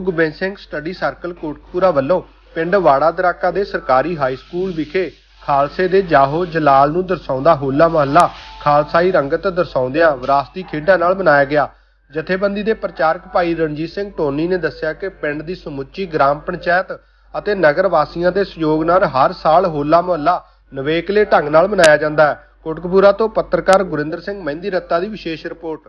ਗੁਰੂ Gobind Singh study circle Kotkapura ਵੱਲੋਂ ਪਿੰਡ ਵਾੜਾ ਦਰਾਕਾ ਦੇ ਸਰਕਾਰੀ ਹਾਈ ਸਕੂਲ ਵਿਖੇ ਖਾਲਸੇ ਦੇ ਜਾਹੋ ਜਲਾਲ ਨੂੰ ਦਰਸਾਉਂਦਾ ਹੋਲਾ ਮਹੱਲਾ ਖਾਲਸਾਈ ਰੰਗਤ ਦਰਸਾਉਂਦਿਆਂ ਵਿਰਾਸਤੀ ਖੇਡਾਂ ਨਾਲ ਮਨਾਇਆ ਗਿਆ। ਜਥੇਬੰਦੀ ਦੇ ਪ੍ਰਚਾਰਕ ਭਾਈ ਰਣਜੀਤ ਸਿੰਘ ਟੋਨੀ ਨੇ ਦੱਸਿਆ ਕਿ ਪਿੰਡ ਦੀ ਸਮੁੱਚੀ ਗ੍ਰਾਮ ਪੰਚਾਇਤ ਅਤੇ ਨਗਰ ਵਾਸੀਆਂ ਦੇ ਸਹਿਯੋਗ ਨਾਲ ਹਰ ਸਾਲ ਹੋਲਾ ਮਹੱਲਾ ਨਵੇਕਲੇ ਢੰਗ ਨਾਲ ਮਨਾਇਆ ਜਾਂਦਾ ਹੈ। ਕੋਟਕਪੂਰਾ ਤੋਂ ਪੱਤਰਕਾਰ ਗੁਰਿੰਦਰ ਸਿੰਘ ਮਹਿੰਦੀ ਰੱਤਾ ਦੀ ਵਿਸ਼ੇਸ਼ ਰਿਪੋਰਟ।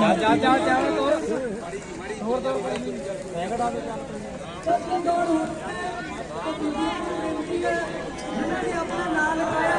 ਜੋ ਅਮਰਪ੍ਰੀਤ ਕੌਰ ਜੀ ਬੜਾ ਦਰਾਤਾ ਤੋਂ ਜਿਹਨਾਂ ਨੇ ਅਸਰ ਕੀਤਾ ਕਲਾ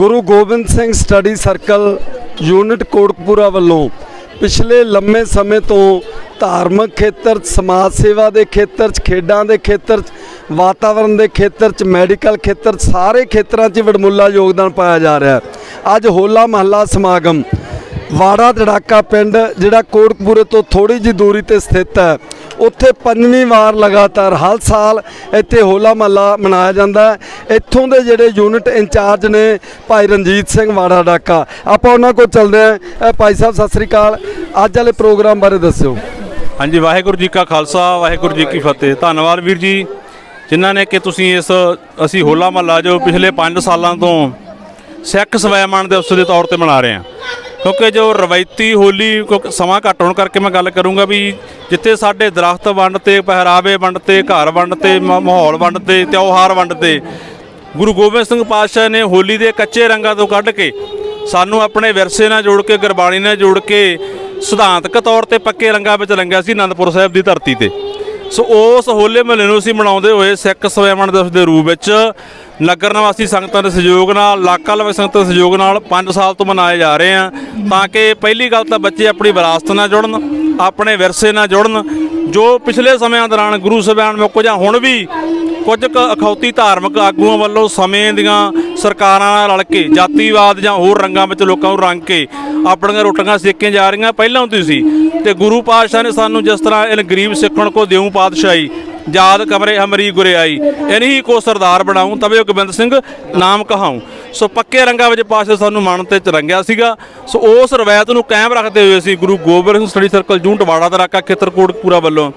Guru Gobind Singh study circle unit Kotkapura ਵੱਲੋਂ ਪਿਛਲੇ ਲੰਮੇ ਸਮੇਂ ਤੋਂ ਧਾਰਮਿਕ ਖੇਤਰ 'ਚ, ਸਮਾਜ ਸੇਵਾ ਦੇ ਖੇਤਰ 'ਚ, ਖੇਡਾਂ ਦੇ ਖੇਤਰ 'ਚ ਵਾਤਾਵਰਣ ਦੇ ਖੇਤਰ 'ਚ, ਮੈਡੀਕਲ ਖੇਤਰ 'ਚ, ਸਾਰੇ ਖੇਤਰਾਂ 'ਚ ਵਡਮੁੱਲਾ ਯੋਗਦਾਨ ਪਾਇਆ ਜਾ ਰਿਹਾ ਅੱਜ ਹੋਲਾ ਮਹੱਲਾ ਸਮਾਗਮ ਵਾੜਾ ਧੜਾਕਾ ਪਿੰਡ ਜਿਹੜਾ ਕੋਟਕਪੂਰੇ ਤੋਂ ਥੋੜੀ ਜਿਹੀ ਦੂਰੀ ਤੇ ਸਥਿਤ ਹੈ। ਉੱਥੇ ਪੰਜਵੀਂ ਵਾਰ ਲਗਾਤਾਰ ਹਰ ਸਾਲ ਇੱਥੇ ਹੋਲਾ ਮਹੱਲਾ ਮਨਾਇਆ ਜਾਂਦਾ ਹੈ। ਇੱਥੋਂ ਦੇ ਜਿਹੜੇ ਯੂਨਿਟ ਇੰਚਾਰਜ ਨੇ ਭਾਈ ਰਣਜੀਤ ਸਿੰਘ ਵਾੜਾ ਡਾਕਾ ਆਪਾਂ ਉਹਨਾਂ ਕੋਲ ਚੱਲਦੇ ਹਾਂ। ਅ, ਭਾਈ ਸਾਹਿਬ ਸਤਿ ਸ੍ਰੀ ਅਕਾਲ। ਅੱਜ ਵਾਲੇ ਪ੍ਰੋਗਰਾਮ ਬਾਰੇ ਦੱਸਿਓ। ਹਾਂਜੀ ਵਾਹਿਗੁਰੂ ਜੀ ਕਾ ਖਾਲਸਾ ਵਾਹਿਗੁਰੂ ਜੀ ਕੀ ਫਤਿਹ। ਧੰਨਵਾਦ ਵੀਰ ਜੀ ਜਿਨ੍ਹਾਂ ਨੇ ਕਿ ਤੁਸੀਂ ਇਸ ਅਸੀਂ ਹੋਲਾ ਮਹੱਲਾ ਜੋ ਪਿਛਲੇ 5 ਸਾਲਾਂ ਤੋਂ ਸਿੱਖ ਸਵੈਮਾਨ ਦੇ ਉਤਸਵ ਦੇ ਤੌਰ ਤੇ ਮਨਾ ਰਹੇ ਹਾਂ। ਕਿਉਂਕਿ ਜੋ ਰਵਾਇਤੀ ਹੋਲੀ ਕਿਉਂਕਿ ਸਮਾਂ ਘੱਟ ਹੋਣ ਕਰਕੇ ਮੈਂ ਗੱਲ ਕਰੂੰਗਾ ਵੀ ਜਿੱਥੇ ਸਾਡੇ ਦਰਖਤ ਵੰਡ ਤੇ, ਪਹਿਰਾਵੇ ਵੰਡ ਤੇ, ਘਰ ਵੰਡ ਤੇ, ਮ- ਮਾਹੌਲ ਵੰਡ ਤੇ, ਤਿਉਹਾਰ ਵੰਡ ਤੇ, ਗੁਰੂ ਗੋਬਿੰਦ ਸਿੰਘ ਪਾਤਸ਼ਾਹ ਨੇ ਹੋਲੀ ਦੇ ਕੱਚੇ ਰੰਗਾਂ ਤੋਂ ਕੱਢ ਕੇ ਸਾਨੂੰ ਆਪਣੇ ਵਿਰਸੇ ਨਾਲ ਜੋੜ ਕੇ, ਗੁਰਬਾਣੀ ਨਾਲ ਜੋੜ ਕੇ ਸਿਧਾਂਤਕ ਤੌਰ ਤੇ ਪੱਕੇ ਰੰਗਾਂ ਵਿੱਚ ਰੰਗਿਆ ਸੀ ਅਨੰਦਪੁਰ ਸਾਹਿਬ ਦੀ ਧਰਤੀ ਤੇ। ਸੋ ਉਸ ਹੋਲੇ ਮਹੱਲੇ ਨੂੰ ਅਸੀਂ ਮਨਾਉਂਦੇ ਹੋਏ ਸਿੱਖ ਸਵੈਮਣ ਦਿਵਸ ਦੇ ਰੂਪ ਵਿੱਚ ਨਗਰ ਨਿਵਾਸੀ ਸੰਗਤਾਂ ਦੇ ਸਹਿਯੋਗ ਨਾਲ ਇਲਾਕਾ ਲਵੇ ਸੰਗਤਾਂ ਦੇ ਸਹਿਯੋਗ ਨਾਲ 5 ਸਾਲ ਤੋਂ ਮਨਾਏ ਜਾ ਰਹੇ ਆ ਤਾਂ ਕਿ ਪਹਿਲੀ ਗੱਲ ਤਾਂ ਬੱਚੇ ਆਪਣੀ ਵਿਰਾਸਤ ਨਾਲ ਜੁੜਨ, ਆਪਣੇ ਵਿਰਸੇ ਨਾਲ ਜੁੜਨ, ਜੋ ਪਿਛਲੇ ਸਮਿਆਂ ਦੌਰਾਨ ਗੁਰੂ ਸਾਹਿਬਾਨ ਮੁੱਕ ਜਾਂ ਹੁਣ ਵੀ ਕੁਝ ਕੁ ਅਖੌਤੀ ਧਾਰਮਿਕ ਆਗੂਆਂ ਵੱਲੋਂ ਸਮੇਂ ਦੀਆਂ ਸਰਕਾਰਾਂ ਨਾਲ ਰਲ ਕੇ, ਜਾਤੀਵਾਦ ਜਾਂ ਹੋਰ ਰੰਗਾਂ ਵਿੱਚ ਲੋਕਾਂ ਨੂੰ ਰੰਗ ਕੇ ਆਪਣੀਆਂ ਰੋਟੀਆਂ ਸੇਕੀਆਂ ਜਾ ਰਹੀਆਂ। ਪਹਿਲਾਂ ਹੁੰਦੀ ਸੀ ਤੇ ਗੁਰੂ ਪਾਤਸ਼ਾਹ ਨੇ ਸਾਨੂੰ ਜਿਸ ਤਰ੍ਹਾਂ ਇਹ ਗਰੀਬ ਸਿੱਖਣ ਕੋ ਦੇਉ ਪਾਤਸ਼ਾਹੀ, ਯਾਦ ਕਮਰੇ ਹਮਰੀ ਗੁਰਿਆਈ ਇਨਹੀ ਕੋ ਸਰਦਾਰ ਬਣਾਉ ਤਵੇ ਗੋਬਿੰਦ ਸਿੰਘ ਨਾਮ ਕਹਾਉਂ ਸੋ ਪੱਕੇ ਰੰਗਾਂ ਵਿੱਚ ਪਾਤਸ਼ਾਹ ਸਾਨੂੰ ਮਨ ਤੇ ਚਰੰਗਿਆ ਸੀਗਾ। ਸੋ ਉਸ ਰਵਾਇਤ ਨੂੰ ਕਾਇਮ ਰੱਖਦੇ ਹੋਏ ਅਸੀਂ ਗੁਰੂ ਗੋਬਿੰਦ ਸਿੰਘ ਸਟੱਡੀ ਸਰਕਲ ਜੂਨ ਟਵਾੜਾ ਦਾ ਰਾਕਾ ਖੇਤਰ ਕੋਟਕਪੂਰਾ ਵੱਲੋਂ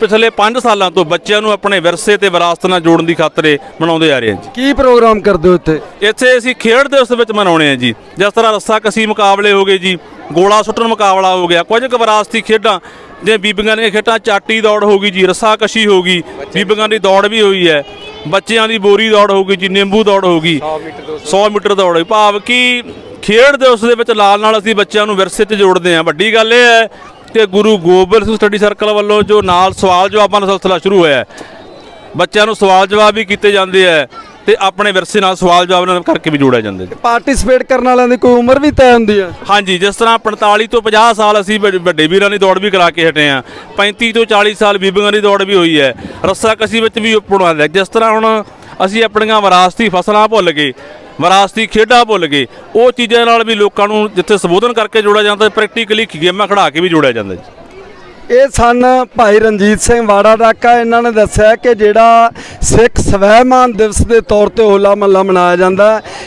ਪਿਛਲੇ 5 ਸਾਲਾਂ ਤੋਂ ਬੱਚਿਆਂ ਨੂੰ ਆਪਣੇ ਵਿਰਸੇ ਤੇ ਵਿਰਾਸਤ ਨਾਲ ਜੋੜਨ ਦੀ ਖਾਤਰ ਇਹ ਮਨਾਉਂਦੇ ਆ ਰਹੇ ਹਾਂ ਜੀ। ਕੀ ਪ੍ਰੋਗਰਾਮ ਕਰਦੇ ਹੋ ਇੱਥੇ? ਇੱਥੇ ਅਸੀਂ ਖੇਡ ਦਿਵਸ ਵਿੱਚ ਮਨਾਉਣੇ ਆ ਜੀ। ਜਿਸ ਤਰ੍ਹਾਂ ਰੱਸਾ ਕਸੀ ਮੁਕਾਬਲੇ ਹੋ ਗਏ ਜੀ ਗੋਲਾ ਸੁੱਟਣ ਮੁਕਾਬਲਾ ਹੋ ਗਿਆ ਕੁਝ ਕੁ ਵਿਰਾਸਤੀ ਖੇਡਾਂ ਜੇ ਬੀਬੀਆਂ ਦੀਆਂ ਖੇਡਾਂ ਚਾਟੀ ਦੌੜ ਹੋ ਗਈ ਜੀ ਰੱਸਾ ਕਸ਼ੀ ਹੋ ਗਈ ਬੀਬੀਆਂ ਦੀ ਦੌੜ ਵੀ ਹੋਈ ਹੈ ਬੱਚਿਆਂ ਦੀ ਬੋਰੀ ਦੌੜ ਹੋ ਗਈ ਜੀ ਨਿੰਬੂ ਦੌੜ ਹੋ ਗਈ 100 ਮੀਟਰ ਦੌੜ ਹੋਈ। ਭਾਵ ਕਿ ਖੇਡ ਦਿਵਸ ਦੇ ਵਿੱਚ ਲਾਲ ਨਾਲ ਅਸੀਂ ਬੱਚਿਆਂ ਨੂੰ ਵਿਰਸੇ 'ਚ ਜੋੜਦੇ ਹਾਂ। ਵੱਡੀ ਗੱਲ ਇਹ ਹੈ ਕਿ ਗੁਰੂ ਗੋਬਿੰਦ ਸਿੰਘ ਸਟੱਡੀ ਸਰਕਲ ਵੱਲੋਂ ਜੋ ਨਾਲ ਸਵਾਲ ਜਵਾਬਾਂ ਦਾ ਸਿਲਸਿਲਾ ਸ਼ੁਰੂ ਹੋਇਆ ਹੈ ਬੱਚਿਆਂ ਨੂੰ ਸਵਾਲ ਜਵਾਬ ਵੀ ਕੀਤੇ ਜਾਂਦੇ ਆ ਤੇ ਆਪਣੇ ਵਿਰਸੇ ਨਾਲ ਸਵਾਲ ਜਵਾਬ ਨਾਲ ਕਰਕੇ ਵੀ ਜੋੜਿਆ ਜਾਂਦਾ ਪਾਰਟਿਸਿਪੇਟ ਕਰਨ ਵਾਲਿਆਂ ਦੀ ਕੋਈ ਉਮਰ ਵੀ ਤੈਅ ਹੁੰਦੀ ਹੈ? ਹਾਂਜੀ ਜਿਸ ਤਰ੍ਹਾਂ 45 ਤੋਂ 50 ਸਾਲ ਅਸੀਂ ਵੱਡ- ਵੀਰਾਂ ਦੀ ਦੌੜ ਵੀ ਕਰਾ ਕੇ ਹਟੇ ਆ 35 ਤੋਂ 40 ਸਾਲ ਬੀਬੀਆਂ ਦੀ ਦੌੜ ਵੀ ਹੋਈ ਹੈ ਰੱਸਾ ਕਸੀ ਵਿੱਚ ਵੀ ਉਪਣਾਉਂਦਾ ਜਿਸ ਤਰ੍ਹਾਂ ਹੁਣ ਅਸੀਂ ਆਪਣੀਆਂ ਵਿਰਾਸਤੀ ਫਸਲਾਂ ਭੁੱਲ ਗਏ ਵਿਰਾਸਤੀ ਖੇਡਾਂ ਭੁੱਲ ਗਏ। ਉਹ ਚੀਜ਼ਾਂ ਨਾਲ ਵੀ ਲੋਕਾਂ ਨੂੰ ਜਿੱਥੇ ਸੰਬੋਧਨ ਕਰਕੇ ਜੋੜਿਆ ਜਾਂਦਾ ਪ੍ਰੈਕਟੀਕਲੀ ਗੇਮਾਂ ਖੜਾ ਕੇ ਵੀ ਜੋੜਿਆ ਜਾਂਦਾ ਜੀ। ਇਹ ਸਨ ਭਾਈ ਰਣਜੀਤ ਸਿੰਘ ਵਾੜਾ ਡਾਕਾ ਇਹਨਾਂ ਨੇ ਦੱਸਿਆ ਕਿ ਜਿਹੜਾ ਸਿੱਖ ਸਵੈਮਾਨ ਦਿਵਸ ਦੇ ਤੌਰ ਤੇ ਹੋਲਾ ਮਹੱਲਾ ਮਨਾਇਆ ਜਾਂਦਾ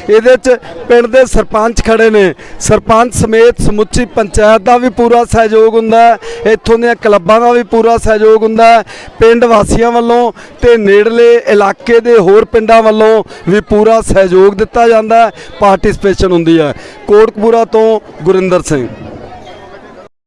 ਇਹਦੇ 'ਚ ਪਿੰਡ ਦੇ ਸਰਪੰਚ ਖੜੇ ਨੇ। ਸਰਪੰਚ ਸਮੇਤ ਸਮੁੱਚੀ ਪੰਚਾਇਤ ਦਾ ਵੀ ਪੂਰਾ ਸਹਿਯੋਗ ਹੁੰਦਾ ਇੱਥੋਂ ਦੀਆਂ ਕਲੱਬਾਂ ਦਾ ਵੀ ਪੂਰਾ ਸਹਿਯੋਗ ਹੁੰਦਾ ਪਿੰਡ ਵਾਸੀਆਂ ਵੱਲੋਂ ਤੇ ਨੇੜਲੇ ਇਲਾਕੇ ਦੇ ਹੋਰ ਪਿੰਡਾਂ ਵੱਲੋਂ ਵੀ ਪੂਰਾ ਸਹਿਯੋਗ ਦਿੱਤਾ ਜਾਂਦਾ ਹੈ। ਪਾਰਟਿਸਪੇਸ਼ਨ ਹੁੰਦੀ ਹੈ। ਕੋਟਕਪੂਰਾ ਤੋਂ ਗੁਰਿੰਦਰ ਸਿੰਘ।